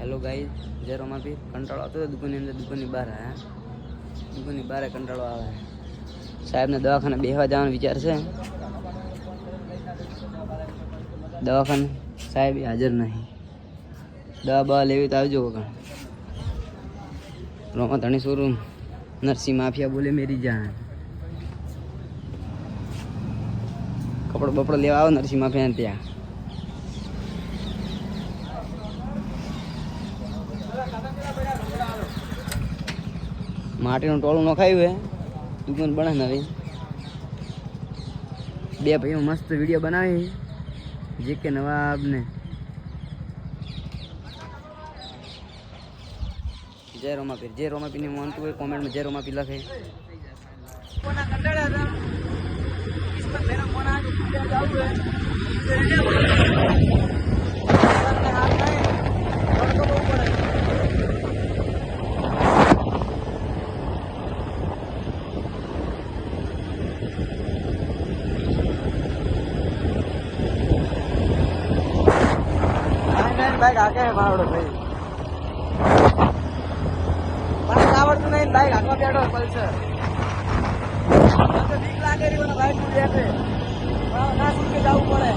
Hello ગાઈ જય રોમાપીર. કંટાળો આવતો હતો દુકાનની અંદર, દુકાનની બહાર, હા? દુકાનની બહાર કંટાળો આવે. સાહેબને દવાખાને બેહવા જવાનો વિચાર છે. દવાખાને સાહેબ હાજર નહીં. દવા બવા લેવી તો આવજો વગર. રોમા ધણી શોરૂમ નરસિંહ માફિયા બોલે મેરી જાન. કપડો બપડો લેવા આવો નરસિંહ માફિયાને ત્યાં. માટીનું ટોળું નખાયું હે. દુકાન બને નવી બે ભાઈઓ મસ્ત વીડિયો બનાવી. જે કે નવાબને. જય રોમાપીર. જે રોમાપીર માનતું હોય કોમેન્ટમાં જય રોમાપીર લખે. બાઈક આગે માવડો ભાઈ. બાઈક આવડતું નહીં બાઈક હાકવા બેઠો પલ્સર બીક લાગે રહી મને બાઈક ઉડી આપે. ના શીખે જવું પડે.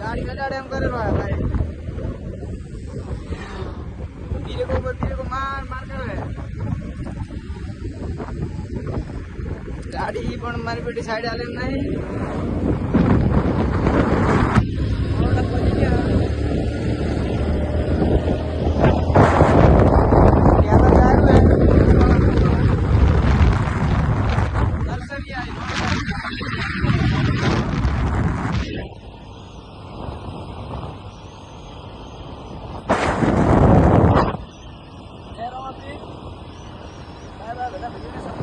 ગાડી કટાડે એમ કરેલો આ ભાઈ. ધીરે કો ધીરે કો માર માર કરે ગાડી પણ મારી બેટી સાઈડ એમ નહીં. બધા